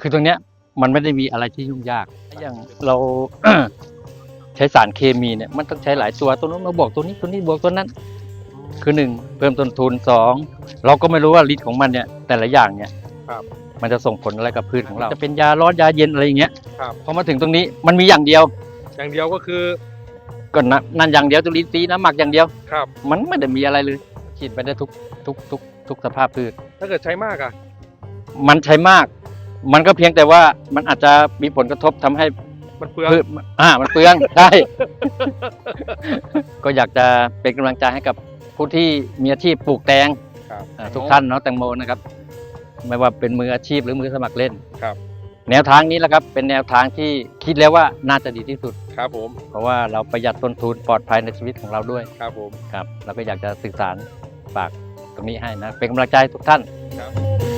คือตรงเนี้ยมันไม่ได้มีอะไรที่ยุ่งยาก อย่างเรา ใช้สารเคมีเนี่ยมันต้องใช้หลายตัวตัวนู้นมาบอกตัวนี้ตัวนี้บวกตัวนั้น คือหนึ่งเพิ่มต้นทุนสองเราก็ไม่รู้ว่าฤทธิ์ของมันเนี่ย แต่ละอย่างเนี่ยครับมันจะส่งผลอะไรกับพืชของเรา จะเป็นยาร้อนยาเย็นอะไรอย่างเงี้ยครับ พอมาถึงตรงนี้มันมีอย่างเดียว อย่างเดียวก็คือก็นะนั่นอย่างเดียวจุลินทรีย์น้ำหมักอย่างเดียวครับ มันไม่ได้มีอะไรเลยฉีดไปได้ทุกทุกทุกทุกสภาพพืช ถ้าเกิดใช้มากอะ มันใช้มาก มันก็เพียงแต่ว่ามันอาจจะมีผลกระทบทำให้มันเปลืองพืชอ่ามันเปลืองได้ก็อยากจะเป็นกำลังใจให้กับผู้ที่มีอาชีพปลูกแตงครับ อ่าทุกท่านเนาะแตงโมนะครับ ไม่ว่าเป็นมืออาชีพหรือมือสมัครเล่นครับ แนวทางนี้แหละครับ เป็นแนวทางที่คิดแล้วว่าน่าจะดีที่สุด ครับผมเพราะว่าเราประหยัดต้นทุนปลอดภัยในชีวิตของเราด้วยครับผม ครับเราก็อยากจะสื่อสารฝากตรงนี้ให้นะ เป็นกำลังใจให้ทุกท่านอัน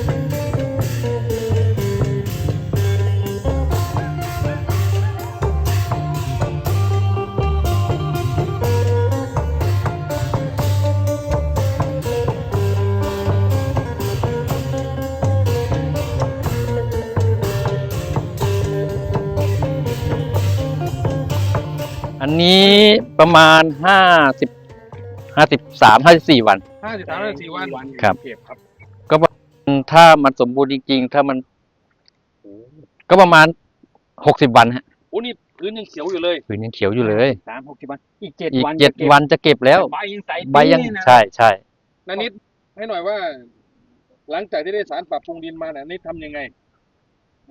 นี้ประมาณห้าสิบห้าสิบสามห้าสิบสี่วัน ห้าสิบสามนาทีวันครับ เก็บครับถ้ามันสมบูรณ์จริง ๆ ถ้ามัน ก็ประมาณหกสิบวันฮะโอ้นี่พื้นยังเขียวอยู่เลยผืนยังเขียวอยู่เลย สามหกสิบวัน อีกเจ็ดอีกวันเจ็ดจะก็บวันจะเก็บแล้ว ใบยังใสใบยังปิ้นะใช่ใช่นานิดให้หน่อยว่า หลังจากที่ได้สารปรับปรุงดินมาเนี่ยนี่ทำยังไง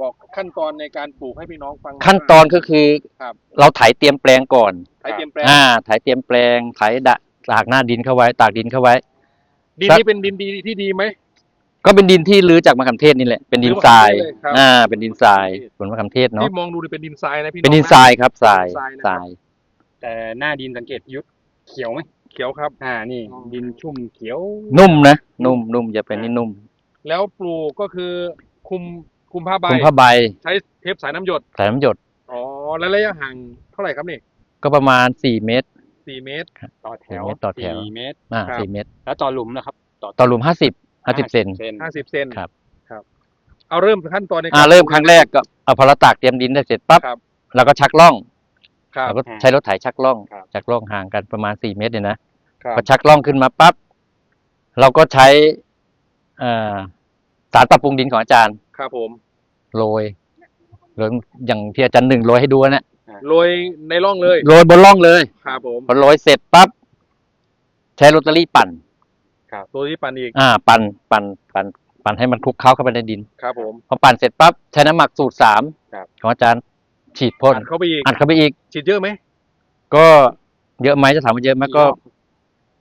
บอกขั้นตอนในการปลูกให้พี่น้องฟังขั้นตอนก็คือครับเราไถเตรียมแปลงก่อนใช้เตรียมแปลงอ่าไถเตรียมแปลงไถดะตากหน้าดินเข้าไว้ ตากดินเข้าไว้ ดินนี้เป็นดินดีที่ดีไหมก็เป็นดินที่ลื้อจากมะขามเทศนี่แหละ เป็นดินทรายลื้อมะขามเทศเลยครับอ่า เป็นดินทรายผลมะขามเทศเนาะที่มองดูนี่เป็นดินทรายนะพี่เป็นดินอะทรายครับทรายทรายนะทครับราย แต่หน้าดินสังเกตยุดเขียวไหมเขียวครับ อ่า นี่ดินชุ่มเขียว นุ่มนะ นุ่มนุ่มจะเป็นนี่นุ่ม แล้วปลูกก็คือคุม คุมผ้าใบคุมผ้าใบใช้เทปสายน้ำหยดใส่น้ำหยดอ๋อ แล้วระยะห่างเท่าไหร่ครับนี่ก็ประมาณสี่เมตร สี่เมตร ต่อแถวสี่เมตรต่อแถว สี่เมตร อ่าครับ สี่เมตร แล้วต่อหลุมนะครับต่อหลุมห้าสิบห้าสิบเซน ห้าสิบเซนครับ ครับ เอาเริ่มขั้นตอนในอ่าเริ่มครั้งแรกก็เอาพอเราตากเตรียมดินได้เสร็จปั๊บครับ เราก็ชักล่องครับ เราก็ใช้รถไถชักล่อง ครับ ชักล่องห่างกันประมาณสี่เมตรเนี่ยนะ ครับ พอชักล่องขึ้นมาปั๊บเราก็ใช้เอ่อสารปรับปรุงดินของอาจารย์ ครับผม โรยโรยอย่างที่อาจารย์หนึ่งโรยให้ดูนะโรยในร่องเลยโรยบนล่องเลยครับผมพอโรยเสร็จปั๊บใช้โรตารี่ปั่นตัวที่ปันอีกอ่า ปั่นปั่นปั่นปั่นให้มันคลุกเคล้าเข้าไปในดิน ครับผม พอปั่นเสร็จปั๊บใช้น้ำหมักสูตรสามครับ ของอาจารย์ฉีดพ่นอัดเข้าไปอีกอัดเข้าไปอีก ฉีดเยอะไหมก็เยอะไหมจะถามว่าเยอะไหมก็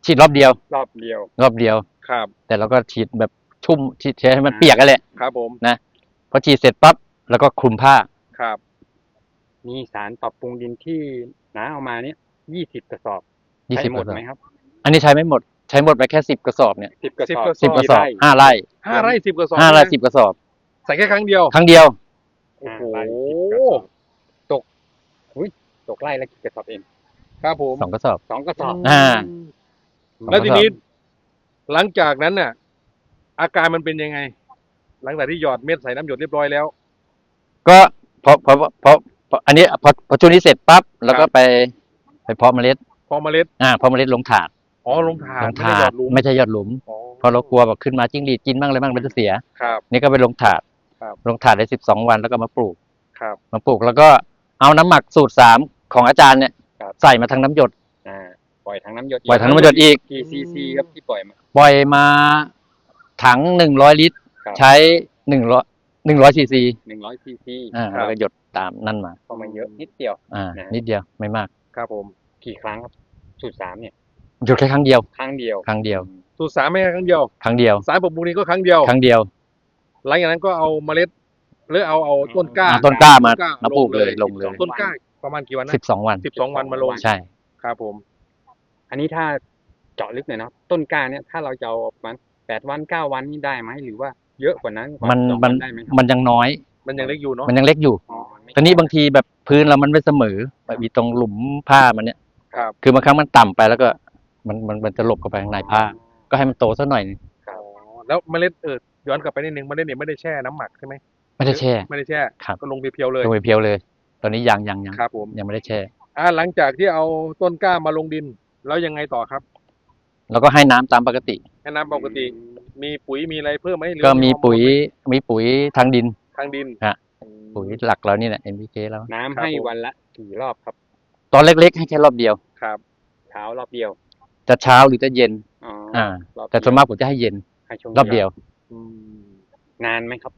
ฉีดรอบเดียว รอบเดียวรอบเดียว ครับ แต่เราก็ฉีดแบบชุ่มฉีดใช้ให้มันเปียกกันแหละ ครับผม พอฉีดเสร็จปั๊บแล้วก็คลุมผ้า ครับ มีสารปรับปรุงดินที่น้าเอามาเนี่ยยี่สิบกระสอบยี่ใช้สิบหกมระดสอบไหมครับอันนี้ใช้ไม่หมด ใช้หมดไปแค่สิบกระสอบเนี่ยสิบกระสิบสอบกระสิบกระสอบกี่ไห้าไร่ห้าไร่สิบกระสอบห้าไร่นะสิบกระสอบ ใส่แค่ครั้งเดียว ครั้งเดียว โอ้โหห้าไร่สิบกระสอบตกอุ้ยตกไร่ละกี่กระสอบเองครับผมสองกระสอบสองกระสอบอ่าแล้วทีนี้หลังจากนั้นน่ะ อาการมันเป็นยังไง หลังจากที่หยอดเม็ดใส่น้ำหยดเรียบร้อยแล้ว ก็พอพอพอพออันนี้พอพอช่วงนี้เสร็จปั๊บแล้วก็ครับไปไปเพาะเมล็ด พอเมล็ดอ่าเพาะเมล็ดลงถาดอ๋อลงถาดลงไม่ได้ถาหยอดดหลุมไม่ใช่ยอดหลุมอ๋อเพราะเรากลัวแบบขึ้นมาจิ้งหรีดกินบ้างอะไรบ้างมันจะเสีย ครับ นี่ก็ไปลงถาดครับ ลงถาดได้สิบสองวันแล้วก็มาปลูก ครับ มาปลูกแล้วก็เอาน้ำหมักสูตรสามของอาจารย์เนี่ยครับ ใส่มาทางน้ำหยด อ่าปล่อยทางน้ำหยดปล่อยทางน้ำหยดอีก กี่ซีซีครับที่ปล่อยมา ปล่อยมาถังหนึ่งร้อยลิตรครับ ใช้หนึ่งร้อยหนึ่งร้อยซีซีหนึ่งร้อยซีซีอ่าครับแล้วก็หยดตามนั่นมาก็ไมาเยอะนิดเดียว อ่านะนิดเดียวไม่มาก ครับผม กี่ครั้งครับ สูตรสามเนี่ย หยดแค่ครั้งเดียว ครั้งเดียว ครั้งเดียว สูตรสามไม่ใช่ครั้งเดียว ครั้งเดียว สารปรับปรุงนี้ก็ครั้งเดียว ครั้งเดียว หลังจากนั้นก็เอาเมล็ด หรือเอาเอาต้นกล้าเอาต้นกล้ามาต้นกล้ามาปลูกเลยลลงงเลเลยยต้นกล้าประมาณกี่วันนะสิบสองวันสิบสองวันมาลง ใช่ ครับผม อันนี้ถ้าเจาะลึกหน่อยนะครับต้นกล้าเนี่ย ถ้าเราจะเอาประมาณแปดวันเก้าวันนี่ได้ไหมหรือว่า เยอะกว่านั้นกว่ามันสองมัวันนได้ไหมครับมันยังน้อย มันยังเล็กอยู่เนาะมันยังเล็กอยู่อ๋อมัไม่ตอนนี้บางทีแบบพื้นเรามันไม่เสมอแบบมีตรงหลุมผ้ามันเนี่ย ครับคือบางครั้งมันต่ำไปแล้วก็ มันมันมันจะหลบเข้าไปข้างในผ้า ก็ให้มันโตสักหน่อยหนึ่งอ๋อแล้วเมล็ดเออย้อนกลับไปนิดนึงเมล็ดเนี่ยไม่ได้แช่น้ำหมักใช่ไหมไม่ได้แช่ ไม่ได้แช่ครับ ก็ลงเพียวๆเลยลงไปเพียวเลย ตอนนี้ยังยังยังครับผมยังไม่ได้แช่ อ่าหลังจากที่เอาต้นกล้ามาลงดิน แล้วยังไงต่อครับแล้วก็ให้น้ำตามปกติ ให้น้ำปกติ มีปุ๋ยมีอะไรเพิ่มไหมหรือก็มีฮอร์โนปุ๋ยมีปุ๋ยทางดิน ทางดินฮะ ปุ๋ยหลักเรานี่แหละ NPK แล้วน้ำครับให้ผมวันละกี่รอบครับ ตอนเล็ก ๆ ให้แค่รอบเดียว ครับเช้ารอบเดียวจะเช้าหรือจะเย็น อ๋ออ่า รอบแต่ส่วนมากผมจะให้เย็นให้ช่วงรอบเดียว อืมนานไหมครับ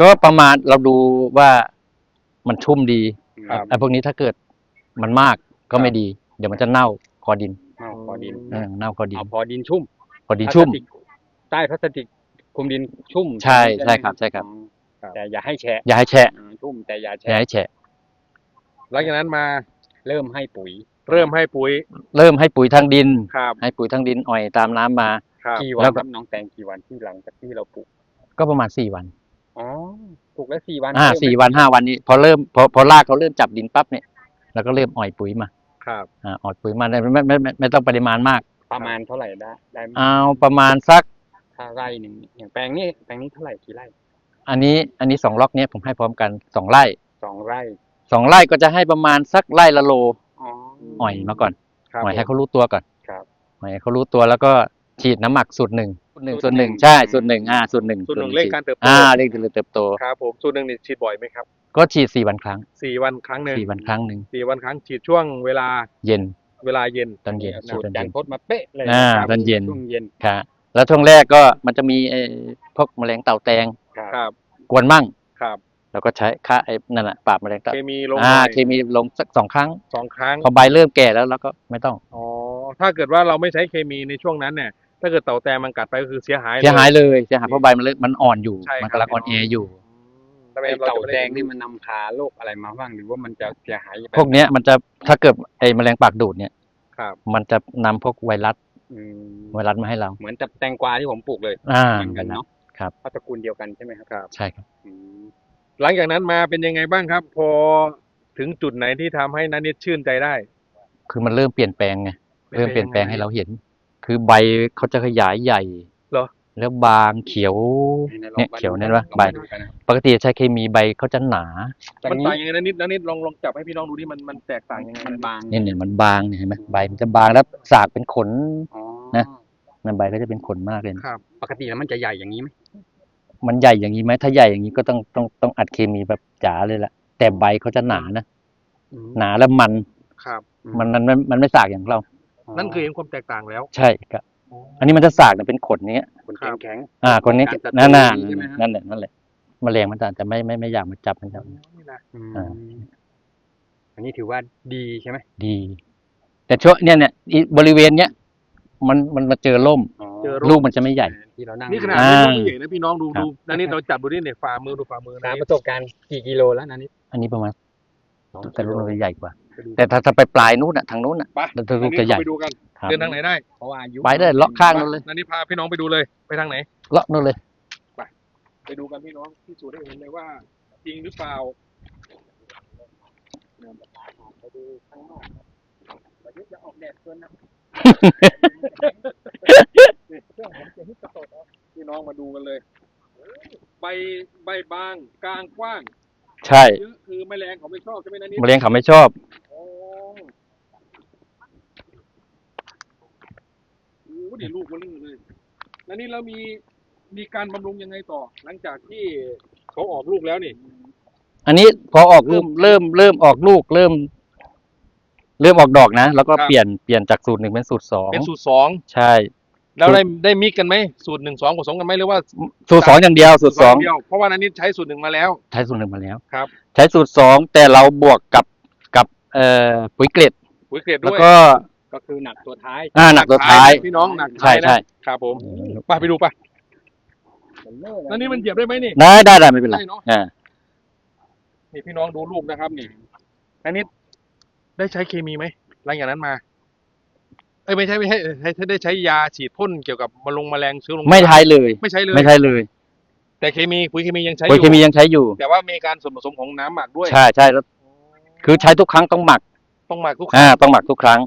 ก็ประมาณเราดูว่ามันชุ่มดีครับ ไอ้พวกนี้ถ้าเกิดมันมากก็ไม่ดี เดี๋ยวมันจะเน่าคอดินเอาพอดิน เออเน่าคอดินเอาพอดินชุ่มคอดินชุ่ม พลาสติก ใต้พลาสติกคลุมดินชุ่มใช่ไหมใช่ครับใช่ครับอ๋อครับ แต่อย่าให้แฉะอย่าให้แฉะอ่าชุ่มแต่อย่าอย่าแฉะให้แฉะ หลังจากนั้นมาเริ่มให้ปุ๋ย เริ่มให้ปุ๋ยเริ่มให้ปุ๋ยทางดิน ครับให้ปุ๋ยทางดินอ่อยตามน้ำมา ครับกี่วัแล้นวก็ ครับน้องแตงกี่วันที่หลังจากที่เราปลูกก็ประมาณสี่วันอ๋อปลูกแล้วสี่วันอ่าเริ่มสี่วันห้าวันนี้พอเริ่มพอพอรากเขาเริ่มจับดินปั๊บเนี่ยเราก็เริ่มอ่อยปุ๋ยมาครับอ่าอ่อยปุ๋ยมาไม่ไม่ไม่ไม่ไม่ต้องปริมาณมาก ประมาณเท่าไหร่ได้ได้ไหมเอาประมาณสัก ถ้าไร่หนึ่งอย่างแปลงนี้แปลงนี้เท่าไหร่กี่ไร่อันนี้อันนี้สองล็อกเนี้ยผมให้พร้อมกันสองไร่สองไร่สองไร่ก็จะให้ประมาณสักไร่ละโลอ๋ออ่อยมาก่อนครับอ่อยให้เขารู้ตัวก่อนครับอ่อยให้เขารู้ตัวแล้วก็ฉีดน้ำหมักสูตรหนึ่งสูตรหนึ่งสูสูตตรรหหนึ่นึ่งงใช่สูตรหนึ่งอ่าสูตรหนึ่งสูตรหนึ่งเลขการเติบโตอ่าเร่งเจริญเติบโต ครับผมสูตรหนึ่งนี่ฉีดบ่อยไหมครับก็ฉีดสี่วันครั้งสี่วันครั้งหนึ่งสี่วันครั้งหนึ่งสี่วันครั้งฉีดช่วงเวลาเย็นเวลาเย็นตอนเย็นสูฉีดตรตอนจัเย็นนทดมาเป๊ะเลยอ่าครับตอนเย็นช่วงเย็นค่ะ แล้วช่วงแรกก็มันจะมีไอ้พวกแมลงเต่าแตงครับครับกวนมั่งครับเราก็ใช้ค่าไอ้นั่นแหละปราบแมลงเต่าเคมีลงอ่าหน่อยเคมีลงสักสองครั้งสองครั้งพอใบเริ่มแก่แล้วเราก็ไม่ต้องอ๋อถ้าเกิดว่าเราไม่ใช้เคมีในช่วงนั้นเนี่ย ถ้าเกิดเต่าแตนมันกัดไปก็คือเสียหายเสียหายเลยเสียหายเพราะใบมันเริ่มมันอ่อนอยู่ ใช่มันครับกำลังอ่อนแออยู่ ทำไมไอ้เราเต่าจะไม่แดได้งนี่มันนำพาโรคอะไรมาบ้างหรือว่ามันจะเสียหายแบบพวกเนี้ยมันจะถ้าเกิดไอ้แมลงปากดูดเนี่ย ครับ มันจะนำพวกไวรัสอื มไวรัสมาให้เรา เหมือนกับแตงกวาที่ผมปลูกเลยอ่าเหมือนกันเนาะครับเพราะตระกูลเดียวกันใช่ไหมครับครับ ใช่ครับอืมหลังจากนั้นมาเป็นยังไงบ้างครับ พอถึงจุดไหนที่ทำให้นันนิดชื่นใจได้ คือมันเริ่มเปลี่ยนแปลงไงเริ่มเปลี่ยนแปลงให้เราเห็น คือใบเขาจะขยายใหญ่เหรอ แล้วบางเขียวเนี่ยเขียวเนี่ยว่าใบลองมาดูกันนะปกติใช้เคมีใบเขาจะหนาแต่มันนี้ต่างยังไงนันนิดนันนิดลองลองจับให้พี่น้องดูดิมันมันแตกต่างยังไงมันบางเนี่ยเนี่ยมันบางเนี่ยเห็นไหมใบมันจะบางแล้วสากเป็นขนอ๋อนะนั่นใบก็จะเป็นขนมากเลยนะครับ ปกติแล้วมันจะใหญ่อย่างนี้ไหมมันใหญ่อย่างนี้ไหมถ้าใหญ่อย่างนี้ก็ต้องต้องต้องอัดเคมีแบบจ๋าเลยละแต่ใบเขาจะหนานะอืมหนาแล้วมันครับมันมันมันมันไม่สากอย่างเรา นั่นคือเห็นความแตกต่างแล้ว ใช่ครับ อันนี้มันจะสากเนี่ยเป็นขนเนี้ยคนครับแข็งอ่าคนนี้การตัดนั่นน่ะใช่ไหมฮะนั่นแหละนั่นแหละแมลงมันจะจะไม่ไม่ไม่อยากมาจับมันจะนี่นะๆอืมอ่าอันนี้ถือว่าดีใช่ไหมดี แต่ช่วงเนี่ยเนี่ยอีบริเวณเนี้ยมันมันมาเจอร่มอ๋อเจอลูกมันจะไม่ใหญ่ที่เรานั่งนี่ขนาดอ่าไม่ใหญ่นะพี่น้องดูครับดูนันนิดเราจับดูดิเนี่ยฝ่ามือดูฝ่ามือตามนะประสบการณ์กี่กิโลแล้วนะนี่อันนี้ประมาณสองแต่ลูกมันจะใหญ่กว่าไปดู แต่ถ้าถ้าไปปลายนู้นอะทางนู้นอะไปแล้วนันลูกนิดจะใหญ่เข้าไปดูกันครับเดินทางไหนได้เพราะว่าอายุไปได้เลาะข้างนู้นเลยนันนิดพาพี่น้องไปดูเลยไปทางไหนเลาะนู้นเลย ไปดูกันพี่น้องที่สูจน์ได้เห็นเลยว่าจริงหรือเปล่าไปดูข้างนอกประยุทธ์จะออกแดดเกินนะนี่เครื่องผมจะฮิตกระตกเอาพี่น้องมาดูกันเลย ใบใบบางกลางกว้างใช่เยอะคือแมลงเขาไม่ชอบใช่ไหมนันนี่แมลงเขาไม่ชอบ โอ้โหนี่ลูกมันเลย แล้วนี่เรามีมีการบำรุงยังไงต่อ หลังจากที่เขาออกลูกแล้วนี่ อันนี้พอออกลูกเริ่มเริ่มออกลูกเริ่ม เริ่มออกดอกนะ แล้วก็ครับ เปลี่ยนเปลี่ยนจากสูตรหนึ่งเป็นสูตรสองเป็นสูตรสองใช่ แล้วได้ได้มิกกันไหมสูตรหนึ่งสองผสมกันไหมหรือว่าสูตรสองอย่างเดียว สูตรสองเดียวเพราะว่านันนี้ใช้สูตรหนึ่งมาแล้ว ใช้สูตรหนึ่งมาแล้วครับ ใช้สูตรสองแต่เราบวกกับกับเอ่อปุ๋ยเกล็ด ปุ๋ยเกรดแล้วด้วยก็ ก็คือหนักตัวท้ายอ่าหนักตัวท้าย พี่น้องหนักใช่ท้ายนะใช่ ครับผมไปไปดูไปแล้วนี่มันเหยียบได้ไหมนี่ ได้ได้ได้ไม่เป็นไรได้เนอะ อ่านี่พี่น้องดูลูกนะครับ นี่ อันนี้ได้ใช้เคมีไหมหลังจากนั้นมา เอ้ยไม่ใช่ไม่ใช่ใช้ได้ใช้ยาฉีดพ่นเกี่ยวกับมะลงแมลงเชื้อลงไม่ใช้เลย ไม่ใช้เลยไม่ใช้เลยแต่เคมีปุ๋ยเคมียังใช้อปุ๋ยยู่เคมียังใช้อยู่ แต่ว่ามีการส่วนผสมของน้ำหมักด้วยใช่ใช่แล้วคือใช้ทุกครั้งต้องหมักต้องหมักทุกอ่าต้องหมักทุกครั้ง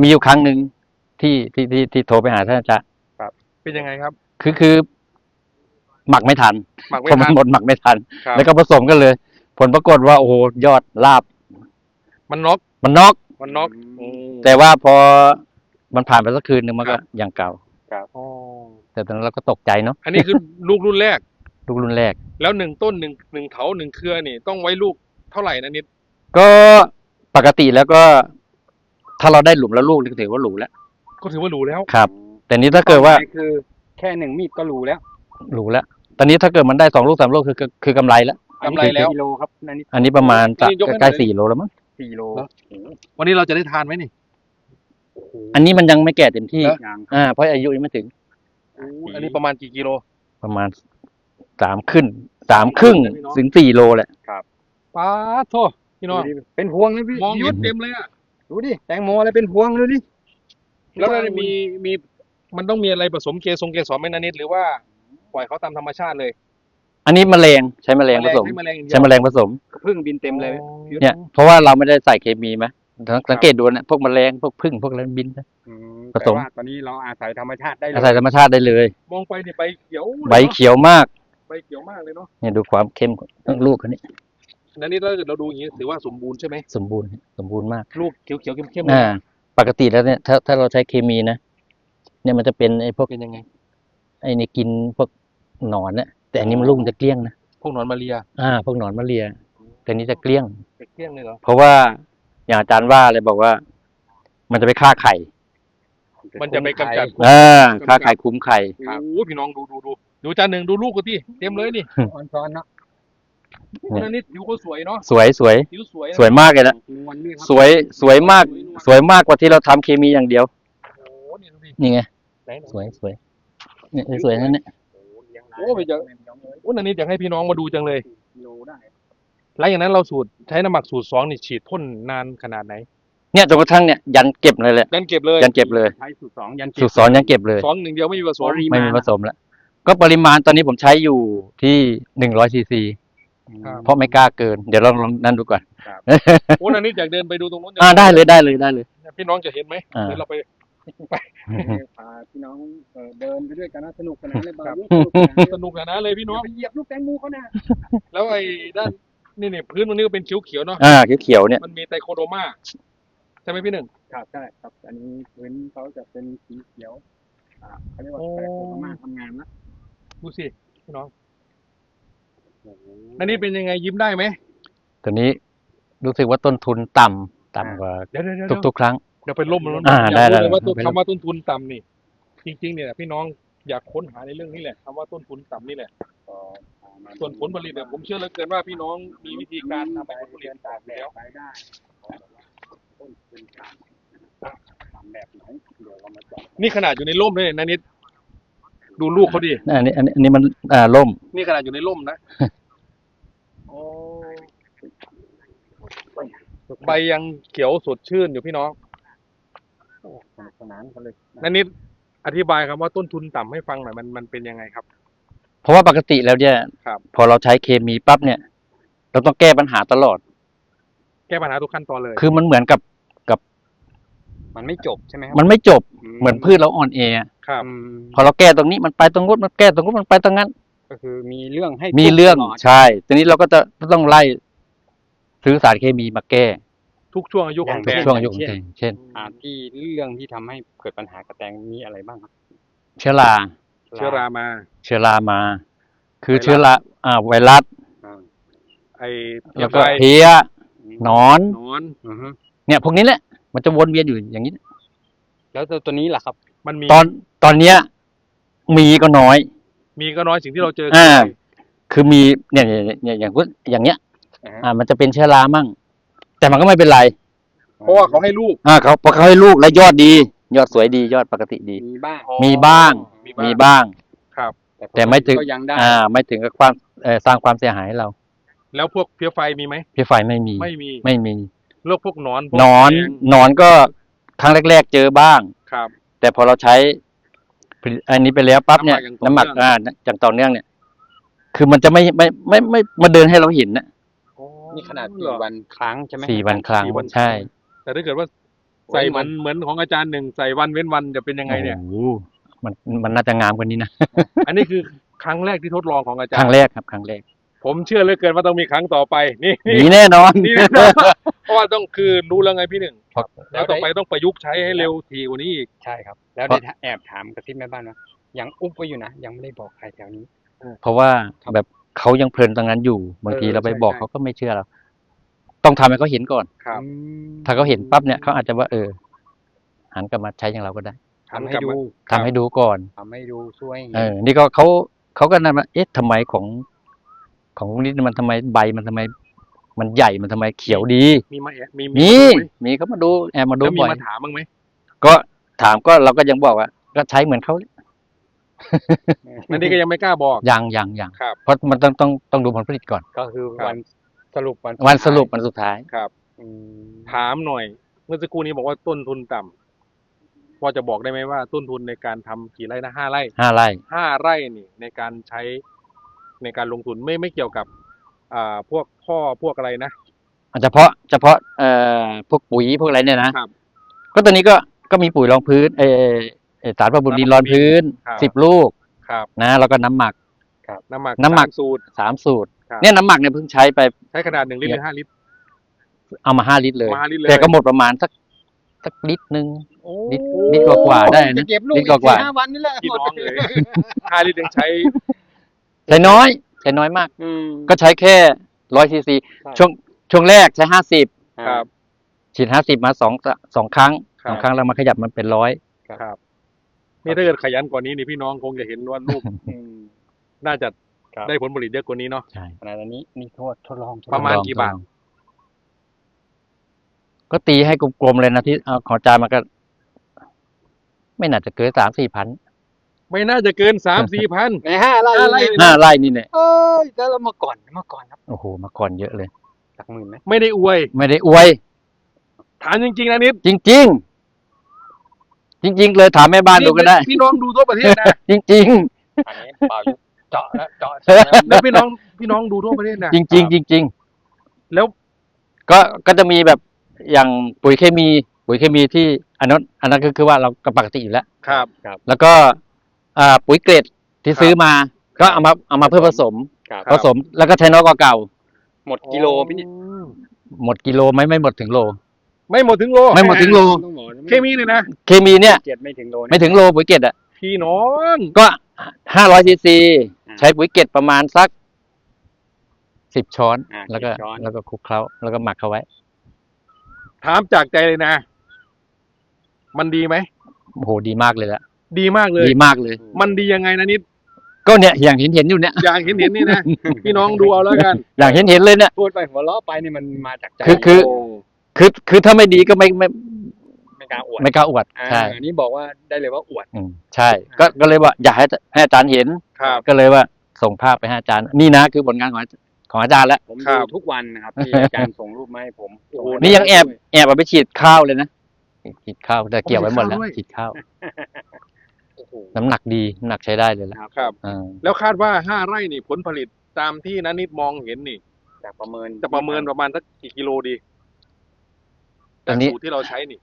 มีอยู่ครั้งหนึ่งที่ที่ที่ที่โทรไปหาท่านอาจารย์เป็นยังไงครับ คือคือ หมักไม่ทันหมักไม่พอมัทัน นหมดหมักไม่ทัน ครับ แล้วก็ผสมกันเลย ผลปรากฏว่าโอ้โหยอดลาบ มันน็อกมันน็อก มันน็อกอืม แต่ว่าพอมันผ่านไปสักคืนหนึ่งมันก็ครับยังเก่า อ๋อแต่ตอนนั้นเราก็ตกใจเนาะอันนี้คือ ลูกรุ่นแรก ลูกรุ่นแรก แล้วหนึ่งต้นหนึ่งหนึ่งเถาหนึ่งเครือนี่ ต้องไว้ลูกเท่าไหร่นะนิดก็ปกติแล้วก็ ถ้าเราได้หลุมแล้วลูกนี่ก็ถือว่าหลุมแล้วก็ถือว่าหรูแล้วครับ แต่นี้ถ้าเกิดว่าคือ แค่หนึ่งมีดก็รู้แล้วหลุมแล้วตอนนี้ถ้าเกิดมันได้สองลูกสามลูกคือคือคือกำไรแล้ว กำไรแล้ว กิโลครับอันนี้อันนี้ประมาณจะนี่ยกให้หน่อยใกล้ๆสี่โลแล้วมั้งสี่โลเหรอวันนี้เราจะได้ทานไหมนี่ อันนี้มันยังไม่แก่เต็มที่ เหรออย่างอ่าเพราะอายุยังไม่ถึงอันนี้ประมาณกี่กิโล ประมาณสามขึ้นสามครึ่งสามครึ่งนะพี่น้องถึงสี่โลแหละ ป้าดโทษพี่น้องดูดิเป็นพวงเลยพี่มองยศเต็มเลยอะ ดูดิแตงโมอะไรเป็นพวงเลยดิแล้วเรามีมีมันต้องมีอะไรผสมเกสงเกสรไหมนะนิดหรือว่าปล่อยเขาตามธรรมชาติเลย อันนี้แมลงใช้แมลงผสมใช้แมลงอย่างเดียวใช้แมลงผสมพึ่งบินเต็มเลยอ๋อเนี่ยเพราะว่าเราไม่ได้ใส่เคมีไหมสังเกตดูนะพวกแมลงพวกผึ้งพวกอะไรบินนะอืมผสมแต่ว่าตอนนี้เราอาศัยธรรมชาติได้เลยอาศัยธรรมชาติได้เลย มองไปเนี่ยใบเขียวลยใบเนอะเขียวมากใบเขียวมากเลยเนาะเนี่ยดูความเข้มของลูกเขา นี่นันนี่เราเราดูอย่างนี้ถือว่าสมบูรณ์ใช่ไหมสมบูรณ์สมบูรณ์มากลูกเขียวเขียวๆเข้มๆเลยอ่า ปกติแล้วเนี่ยถ้าถ้าเราใช้เคมีนะเนี่ยมันจะเป็นไอ้พวกเป็นยังไง ไอ้ในกินพวกหนอนเนี่ยแต่อันนี้มันลูกมันจะเกลี้ยงนะพวกหนอนมาเรีย อ่า พวกหนอนมาเรียแต่นี้จะเกลี้ยงเกลี้ยงเลยเหรอเพราะว่าอย่างอาจารย์ว่าเลยบอกว่า มันจะไปฆ่าไข่ มันจะไปกำจัดอ่าฆ่าไข่คุ้มไข่โอ้โหพี่น้องดูดูดูดูจานหนึ่งดูลูกกันที่เต็มเลยนี่ออนซ้อนเนาะ เนี่ยนันนี่ผิวเขาสวยเนาะสวยสวย ผิวสวยนะสวยมากเลยนะนวลนี่ครับสวยสวยมาก สวยมากกว่าที่เราทำเคมีอย่างเดียว โอ้โหนี่ดูดินี่ไง ไหนๆสวยสวยเนี่ยสวยนั่นเนี่ยโอ้ไปเจอโอ้นันนี่อยากให้พี่น้องมาดูจังเลยกิโลได้หลังจากนั้นเราสูตรใช้น้ำหมักสูตรสองนี่ฉีดพ่นนานขนาดไหนเนี่ยจนกระทั่งเนี่ยยันเก็บเลยแหละยันเก็บเลยยันเก็บเลยใช้สูตรสองยันเก็บสูตรสอนยันเก็บเลยสองหนึ่งเดียวไม่มีผสมปริไม่มามีณผสมแล้วก็ปริมาณตอนนี้ผมใช้อยู่ที่หนึ่งร้อยซีซีครับ เพราะไม่กล้าเกิน เดี๋ยวลองลองนั่นดูก่อนโอ้นันนี่อยากเดินไปดูตรงนู้นอ่าได้เลยได้เลยได้เลย พี่น้องจะเห็นไหมอ่าเดี๋ยวเราไปพาพี่น้องเอ่อเดินไปด้วยกันนะสนุกสนานเลยบางครับสนุกสนานเลยสนุกนะเลยพี่น้องไปเหยียบลูกแตงโมเขานะแล้วไอ้ด้านนี่เนี่ยพื้นตรงนี้ก็เป็นเขียวๆเนาะอ่าเขียวๆเนี่ยมันมีไตโคโดมาใช่ไหมพี่หนึ่งครับใช่ครับอันนี้พื้นเขาจะเป็นสีเขียวอ่าเขาเรียกว่าโอ้แต่โคตรมาทำงานนะดูสิพี่น้อง อันนี้เป็นยังไงยิ้มได้ไหมตอนนี้รู้สึกว่าต้นทุนต่ำต่ำกว่าเดี๋ยวเดี๋ยวเดี๋ยวทุกๆครั้ง เดี๋ยวไปล่มมันอ่าอยากได้รู้ได้เลยว่าได้ต้นไปล่มคำว่าต้นทุนต่ำนี่ จริง ๆ เนี่ยพี่น้องอยากค้นหาในเรื่องนี้แหละคำว่าต้นทุนต่ำนี่แหละก็อ่ามาส่วนผลผลิตเนี่ยผมเชื่อเหลือเกินว่าพี่น้องมีวิธีการทำให้ผลผลิตตาต่ากแดแล้ดวไปได้ต้นเป็นการทำแบบไหนเดี๋ยวเรามาเจาะนี่ขนาดอยู่ในร่มเลยนะนิด ดูลูกเขาดิอันนี้อันนี้อันนี้มันอ่าล่ม นี่ขนาดอยู่ในร่มนะโอ้ใบยังเขียวสดชื่นอยู่พี่น้องสนุกสนานกันเลยนันนิดอธิบายคำว่าต้นทุนต่ำให้ฟังหน่อยมันมันเป็นยังไงครับ เพราะว่าปกติแล้วเนี่ย ครับ พอเราใช้เคมีปั๊บเนี่ย เราต้องแก้ปัญหาตลอด แก้ปัญหาทุกขั้นตอนเลย คือมันเหมือนกับมันไม่จบใช่ไหมครัมันไม่จบ เหมือนพืชเราอ่อนแออะ ครับอืมพอเราแก้ตรงนี้มันไปตรงนู้นมันแก้ตรงนู้นมันไปตรงนั้น ก็คือมีเรื่องให้มีเรื่องพูดตลดใช่ทีนี้เราก็จะต้องไล่ซื้อสารเคมีมาแก้ ทุกช่วงอายุของทุแตกงช่วงอายุของแตงเช่นอ่าที่เรื่องที่ทำให้เกิดปัญหากระแตงมีอะไรบ้างครับเชื้อราเชื้อรามา เชื้อรามา คือไวรัสเชื้อราอ่าไวรัสอ่าไอ้แล้วก็ไฟเพลี้ยหนอนหนอนอือฮึเนี่ยพวกนี้แหละ มันจะวนเวียนอยู่อย่างนี้ แล้วตัวตัวนี้ล่ะครับ มันมีตอน ตอนเนี้ย มีก็น้อย มีก็น้อยสิ่งที่เราเจออ่าคือคือมีเนี่ยเนี่ยเนี่ยอย่างพวกอย่างเงี้ย อ่าฮะอ่า มันจะเป็นเชื้อรามั่ง แต่มันก็ไม่เป็นไร เพราะว่าเขาให้ลูกอ่าเขาพอเขาให้ลูกแล้วยอดดี ยอดสวยดียอดปกติดี มีบ้าง มีบ้าง มีมีบ้างบ้าง ครับ แต่ไม่ถึง ก็ยังได้ อ่า ไม่ถึงกับความเอ่อสร้างความเสียหายให้เราแล้วพวกเพี้ยไฟมีไหมพี่ไฟไม่มี ไม่มีไม่มีโรคพวกหนอนพวกหนอนแมลงหนอนก็ครั้งแรก ๆ เจอบ้าง ครับ แต่พอเราใช้ ผลิตอันนี้ไปแล้วปั๊บเนี่ย น้ำน้ำหหมัมักกอย่างต่อเนื่องอ่าอย่างต่อเนื่องเนี่ย คือมันจะไม่ไม่ไม่ไม่ไม่มาเดินให้เราเห็นนะนี่ขนาดเหสี่รอวันครั้งใช่ไหมสี่วันครั้งสี่วัน ใช่แต่ถ้าเกิดว่าใส่เหมือนเหมือนของอาจารย์หนึ่งใส่วันเว้นวันจะเป็นยังไงเนี่ย โอ้โหมันมันน่าจะงามกว่านี้นะอันนี้คือครั้งแรกที่ทดลองของอาจารครั้ย์งแรกครับครั้งแรกผมเชื่อเหลือเกินว่าต้องมีครั้งต่อไป นี่มีแน่นอน นี่นะเพ ราะว่าต้องคือรู้แล้วไงพี่หนึ่งเพราะแล้วต่อไปต้องประยุกต์ใช้ให้เร็วทีกว่านี้อีกใช่ครับ แล้วเพราะได้แอบถามกระซิบแม่บ้านว่ายังอุ๊บไว้อยู่นะยังไม่ได้บอกใครแถวนี้ เพราะว่าแบบเขายังเพลินตรงนั้นอยู่บางทีเออเราไปใช่บอกใช่เขาก็ไม่เชื่อเราต้องทำให้เขาเห็นก่อนครับอืมถ้าเขาเห็นปั๊บเนี่ยเขาอาจจะว่าเออ หันกลับมาใช้อย่างเราก็ได้ทำให้ดูทำให้ดูก่อนทำให้ดูช่วย เออ นี่ก็เขาเขาก็นั่นว่าเอ๊ะทำไมของ ของลูกนิดมันทำไมใบมันทำไม มันใหญ่มันทำไมเขียวดี มีมาแอบมีมีาดูไหมีเขามาดูแอบมาดูแล้วมีบ่อยมาถามบ้างไหมก็ถามก็เราก็ยังบอกว่า ก็ใช้เหมือนเขาอันนี้ก็ยังไม่กล้าบอก ยังยังยังครับ เพราะมันต้องต้องต้องดูผลผลิตก่อน ก็คือครับ วันสรุปวันวันสรุปวันสุดท้าย ครับ อืมถามหน่อย เมื่อสักครู่นี้บอกว่าต้นทุนต่ำพอจะบอกได้ไหมว่า ต้นทุนในการทำกี่ไร่นะห้าไร่ห้าไร่ห้าไร่นี่ในการใช้ในการลงทุนไม่ไม่เกี่ยวกับ อ่าพวกท่อพวกอะไรนะ เฉพาะเฉพาะเอ่อพวกปุ๋ยพวกอะไรเนี่ยนะครับก็ตอนนี้ก็ก็มีปุ๋ยรองพื้นเออเอ่อสารปรับปรุงดินรองพื้นครับ สิบลูกครับนะแล้วก็น้ำหมัก น้ำหมักน้ำหมัก สาสูตร สามสูตร ครับ เนี่ยน้ำหมักเนี่ยเพิ่งใช้ไปใช้ขนาดหนึ่งลิตรหรือห้าลิตร เอามาห้าลิตรเลย มาห้าลิตรเลย แต่ก็หมดประมาณสักสักลิตรหนึ่งโอ้ลิตรลิตรกว่าๆได้นะจะเก็บลูกลิอีตรกกว่าสี่ห้าวันนี่แหละพี่น้องเลย ห้าลิตรยังใช้ ใช้น้อย ใช้น้อยมาก อืม ก็ใช้แค่ร้อยซีซีใช่ ช่วงช่วงแรกใช้ห้าสิบครับ ฉีดห้าสิบมาสองสองครั้งครับ สองครั้งแล้วมาขยับมันเป็นร้อยครับ นี่ถ้าเกิดขยันกว่านี้นี่พี่น้องคงจะเห็นว่าลูกอืม น่าจะครับ ได้ผลผลิตเยอะกว่านี้เนาะ ใช่ ขนาดนี้นี่โทษทดลองทดลอง ประมาณทดลองกี่บาททดลองก็ตีให้กลมๆเลยนะที่เอาของอาจารย์มันก็ ไม่น่าจะเกินสามสี่พัน ไม่น่าจะเกินสามสี่พัน ในห้าไร่ห้าไร่เองห้าไร่นี่เนี่ยเอ้ยแล้วเรามาก่อนมาก่อนครับโอ้โหมาก่อนเยอะเลย หลักหมื่นไหมไม่ได้อวย ไม่ได้อวย ถามจริงๆนะนิดจริง ๆ จริง ๆ เลยถามแม่บ้านดูก็ได้ พี่น้องดูทั่วประเทศนะ จริง อันนี้เปล่าเจาะแล้วเจาะแล้วพี่น้องพี่น้องดูทั่วประเทศนะ ๆ จริง ๆ จริง แล้วๆ ก็ก็จะมีแบบอย่างปุ๋ยเคมี ปุ๋ยเคมีที่อันนั้นอันนั้นก็คือว่าเราก็ปกติอยู่แล้ว ครับ แล้วก็ อ่าปุ๋ยเกรดที่ครับซื้อมา ก็เอามาเอามาเพื่อผสมครับครับผสมแล้วก็ใช้น้อยกว่าเก่า หมดกิโลพี่นิดหมดกิโลไหมไม่หมดถึงโล ไม่หมดถึงโลไม่หมดถึงโล ต้องบอกนะเคมีเลยนะเคมีเนี่ย เจ็ดไม่ถึงโลนะไม่ถึงโลปุ๋ยเกรดอะพี่น้องก็ห้าร้อยซีซีอ่าใช้ปุ๋ยเกรดประมาณสักสิบช้อน อ่าแล้วก็10ช้อน แล้วก็คลุกเคล้าแล้วก็หมักเข้าไว้ ถามจากใจเลยนะ มันดีไหมโอ้โหดีมากเลยละ ดีมากเลย ดีมากเลย มันดียังไงนะนิด ก็เนี่ยอย่างเห็นเห็นอยู่เนี่ย อย่างเห็นเห็นๆนี่นะ พี่น้องดูเอาแล้วกัน อย่างเห็นเห็นเลยเนี่ย พูดไปหัวเราะไปนี่มันมาจากใจคือคือโคือคือถ้าไม่ดีก็ไม่ไม่ไม่กล้าอวดไม่กล้าอวดอ่าใช่อันนี้บอกว่าได้เลยว่าอวดอืมใช่ ก็ก็เลยว่าอยากให้ให้อาจารย์เห็นครับก็เลยว่าส่งภาพไปให้อาจารย์ นี่นะคือผลงานของอาของอาจารย์แล้วผมครัดูบทุกวันนะครับที่อาจารย์ส่งรูปมาให้ผมโอ้โหนี่ยังแอบแอบเอาไปฉีดข้าวเลยนะฉีดข้าวแต่เกี่ยวไว้หมดแล้วโอ้ยฉีดข้าว โอ้โหน้ำหนักดีน้ำหนักใช้ได้เลยละครับ อ่าแล้วคาดว่าห้าไร่นี่ผลผลิตตามที่นันนิดมองเห็นนี่ จากประเมินจะประเมินประมาณสักกี่กิโลดีตอนนี้ จากสูตรที่เราใช้นี่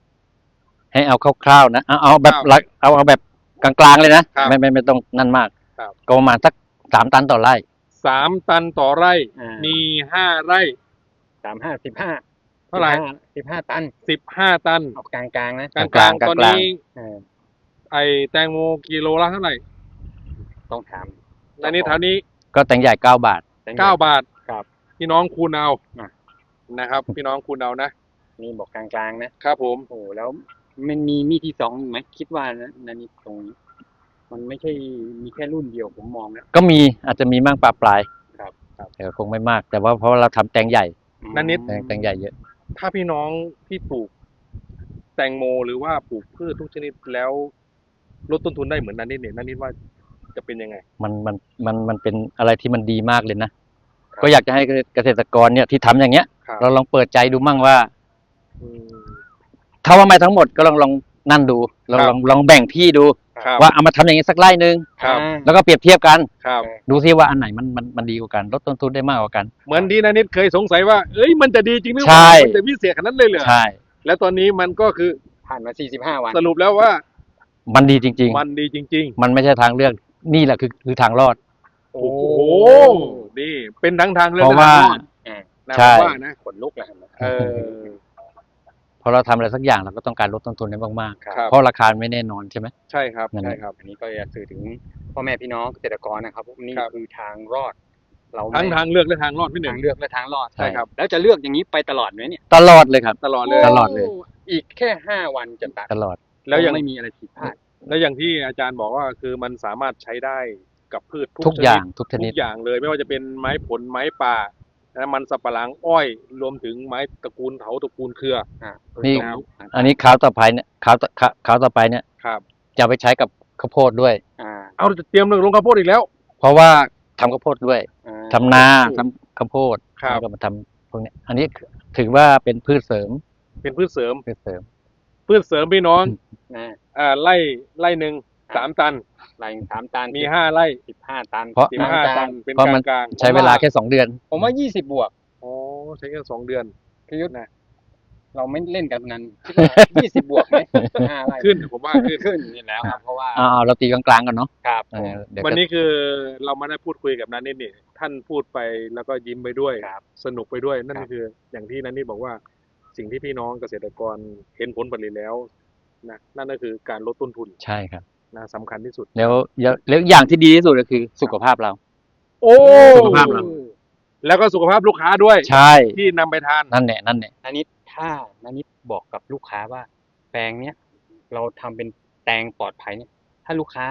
ให้เอาคร่าวๆนะเอาเอาแบบครับหลักเอาเอาแบบกลางๆเลยนะครับไม่ไม่ไม่ต้องนั่นมากครับ ก็ประมาณสักสามตันต่อไร่ สามตันต่อไร่ อ่ามีห้าไร่ สามห้าสิบห้าเท่าไหร่สิบห้าตันสิบห้าตันเอากลางกลางๆนะกลางกลางๆๆ ตอนกลางนี้เออ ไอแตงโมกิโลละเท่าไหร่ต้องถามอันนี้เท่านี้ก็แตงใหญ่เก้าบาท เก้าบาทครับ พี่น้องคูณเอาอะ นะครับ พี่น้องคูณเอานะนี่บอกกลางกลางๆนะครับผมโอ้โหแล้วมันมีมีที่สองไหมคิดว่านะนันนี่ตรงนี้มันไม่ใช่มีแค่รุ่นเดียวผมมองแล้วก็มีอาจจะมีมั่งปลาปลายครับครับ แต่ก็คงไม่มาก แต่ว่าเพราะว่าเราทำแตงใหญ่นันนิด แตงแตงใหญ่เยอะ ถ้าพี่น้องที่ปลูก แตงโมหรือว่าปลูกพืชทุกชนิดแล้ว ลดต้นทุนได้เหมือนนันนิดเนี่ยนันนิดว่าจะเป็นยังไง มันมันมันมันเป็นอะไรที่มันดีมากเลยนะ ก็อยากจะให้เกษตรกรเนี่ยที่ทำอย่างเงี้ย ครับเราลองเปิดใจดูมั่งว่าอืม ถ้าว่าไม่ทั้งหมดก็ลองลองนั่นดูลองครับ ลองลองแบ่งที่ดู ครับว่าเอามาทำอย่างนี้สักไร่หนึ่งครับอ่าแล้วก็เปรียบเทียบกัน ครับ ดูซิว่าอันไหนมันมันมันดีกว่ากันลดต้นทุนได้มากกว่ากัน เหมือนที่นันนิดเคยสงสัยว่า เอ้ยมันจะดีจริงหรือเปใช่ล่ามันจะพิเศษขนาดนั้นเลยเหรอใช่ แล้วตอนนี้มันก็คือผ่านมาสี่สิบห้าวัน สรุปแล้วว่า มันดีจริง มันดีจริง ๆ มันไม่ใช่ทางเลือกนี่แหละคือคือทางรอดๆโอ้โห นี่ เป็นทั้งทางเลือกเพราะว่า ทงรอดอ่านะใช่ ผมว่านะขนลุกเลยเห็นไหมเออ พอเราทำอะไรสักอย่างเราก็ต้องการลดต้นทุนให้มากครับ ๆเพราะราคาไม่แน่นอนใช่ไหม ใช่ครับ นั่นแหใช่ละครับ อันนี้ก็จะสื่อถึงพ่อแม่พี่น้องเกษตรกรนะครับว่านี่ครับ คือทางรอด เราทั้งไม่ทางเลือกและทางรอดพี่หนึ่ทางงเลือกและทางรอดใช่ครับ แล้วจะเลือกอย่างนี้ไปตลอดไหมเนี่ย ตลอดเลยครับ ตลอดเลย ตลอดเลยโอีกแค่ห้าวันจะตัดตลอด แล้วอย่างไม่มีอะไรผิดพลาดแล้วอย่างที่อาจารย์บอกว่าคือมันสามารถใช้ได้กับพืชทุกอย่างชนิดทุกชทุนิดกอย่างเลย ไม่ว่าจะเป็นไม้ผลไม้ป่านะมันสับปะหลังอ้อยรวมถึงไม้ตระกูลเถาตระกูลเครืออ่านี่ตรงอันนี้ขาวต่อไปเนี่ยขาวต่อขาวขาวต่อไปเนี่ยครับจะเอาไปใช้กับข้าวโพดด้วยอ่าเอาจะเตรียมเรื่องลงข้าวโพดอีกแล้ว เพราะว่าทำข้าวโพดด้วยอ่าทำนาทำข้าวโพดครับแล้วก็มาทำพวกเนี้ยอันนี้ถือว่าเป็นพืชเสริม เป็นพืชเสริมพืชเสริมพืชเสริมพี่น้อง นะอ่าไล่ไล่หนึ่งสามตันลายสามตันมีห้าไร่สิบห้าตันเพราะ สิบห้ากลตังนเป็นเพราะกมันลางใช้เวลาแค่สองเดือนๆผมว่ายี่สิบบวกๆอ๋อใช้แค่สองเดือน พี่ยุทธนะ เราไม่เล่นกันนั้นยี่สิบบวกไหมห้าไร่ขึ้นผมว่าขึ้น ขึ้นนี่แล้วครับ เพราะว่าอ่าเราตีกลางๆกันเนาะครับเออเดี๋ยววันก็ นี้คือเรามาได้พูดคุยกับนันนิดนี่ท่านพูดไปแล้วก็ยิ้มไปด้วย ครับ สนุกไปด้วยนั่นครับก็คืออย่างที่นันนี่บอกว่าสิ่งที่พี่น้องเกษตรกรเห็นผลผลิตแล้ว นะนั่นก็คือการลดต้นทุนใช่ครับนะสำคัญที่สุดแล้วแล้วแล้วอย่างที่ดีที่สุดก็คือสุขภาพเรา โอ้สุขภาพเราแล้วก็สุขภาพลูกค้าด้วย ใช่ที่นำไปทานนั่นแหละนั่นแหละนันนิดถ้านันนิดบอกกับลูกค้าว่า แปลงเนี้ยเราทำเป็นแตงปลอดภัยเนี่ย ถ้าลูกค้า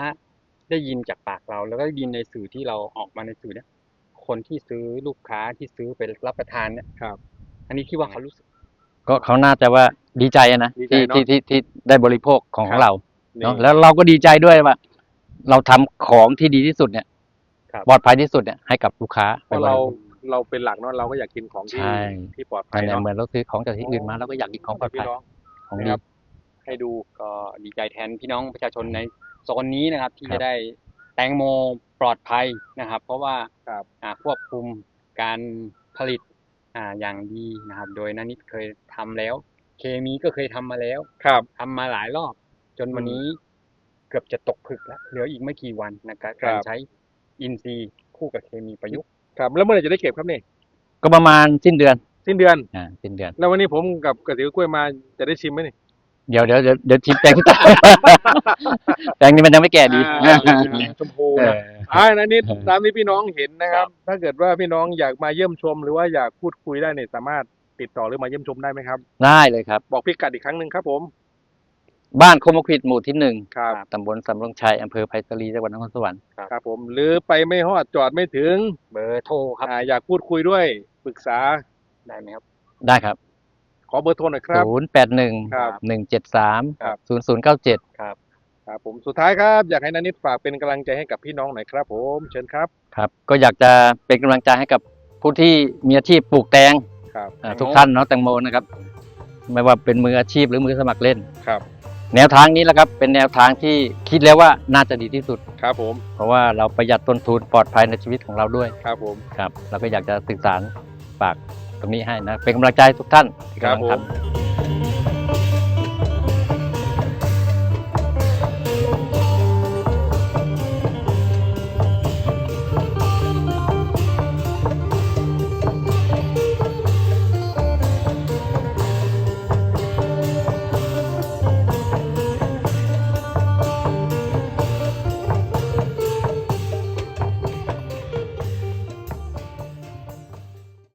ได้ยินจากปากเรา แล้วก็ได้ยินในสื่อที่เราออกมาในสื่อเนี่ยคนที่ซื้อลูกค้าที่ซื้อไปรับประทานเนี่ยครับ อันนี้คิดว่าเขารู้สึก ก็เขาน่าจะว่าดีใจอะนะดีใจที่เนอะที่ที่ที่ได้บริโภคของครับเรานี่เนาะแล้วเราก็ดีใจด้วยว่า เราทำของที่ดีที่สุดเนี่ยครับ ปลอดภัยที่สุดเนี่ยให้กับลูกค้าเพราะเราเราเป็นหลักเนาะเราก็อยากกินของที่ใช่ ที่ปลอดภัภายยในเนาะ เหมือนเราซื้อของจากที่อื่นมาเราก็อยากกินของปลอดพี่ภัยน้องของนะดีครับ ให้ดูก็ดีใจแทนพี่น้องประชาชนในโซนนี้นะครับ ที่ครับ จะได้แตงโมปลอดภัยนะครับ เพราะว่าครับ อ่าควบคุมการผลิต อ่าอย่างดีนะครับ โดยนันนิดเคยทำแล้ว เคมีก็เคยทำมาแล้วครับทำมาหลายรอบ จนวันนี้เกือบจะตกผลึกแล้วเหลืออีกไม่กี่วันนะครับครับการใช้อินทรีย์คู่กับเคมีประยุกต์ครับ แล้วเมื่อไหร่จะได้เก็บครับนี่ก็ประมาณสิ้นเดือน สิ้นเดือนอ่าสิ้นเดือน แล้ววันนี้ผมกับกระติวกล้วยมาจะได้ชิมไหมนี่ เดี๋ยวเดี๋ยวเดี๋ยวเดี๋ยวชิมแตงที่ตายแตงนี้มันยังไม่แก่ดี อ่าชมพูเอนะอ อ่านะนิดตามที่พี่น้องเห็นนะครับ ถ้าเกิดว่าพี่น้องอยากมาเยี่ยมชม หรือว่าอยากพูดคุยได้เนี่ยสามารถติดต่อหรือมาเยี่ยมชมได้ไหมครับ ได้เลยครับ บอกพิกัดอีกครั้งหนึ่งครับผม บ้านโคมควิดหมู่ที่หนึ่งครับ ตำบลสำโรงชัยอำเภอไผ่สลีจังหวัดนครสวรรค์ ครับผม หรือไปไม่ฮอดจอดไม่ถึงเบอร์โทรครับ อ่าอยากพูดคุยด้วยปรึกษาได้ไหมครับ ได้ครับ ขอเบอร์โทรหน่อยครับ ศูนย์แปดหนึ่งครับหนึ่งเจ็ดสามครับ ศูนย์ศูนย์เก้าเจ็ด ครับผมสุดท้ายครับอยากให้นันนิดฝากเป็นกำลังใจให้กับพี่น้องหน่อยครับ ผมเชิญครับ ครับก็อยากจะเป็นกำลังใจให้กับผู้ที่มีอาชีพปลูกแตงครับ อ่าแตงโมทุกท่านเนาะแตงโมนะครับ ไม่ว่าเป็นมืออาชีพหรือมือสมัครเล่น ครับ แนวทางนี้แหละครับ เป็นแนวทางที่คิดแล้วว่าน่าจะดีที่สุด ครับผม เพราะว่าเราประหยัดต้นทุนปลอดภัยในชีวิตของเราด้วยครับผม ครับ เราก็อยากจะสื่อสารฝาก ตรงนี้ให้นะ เป็นกำลังใจให้ทุกท่านที่กำลังทำ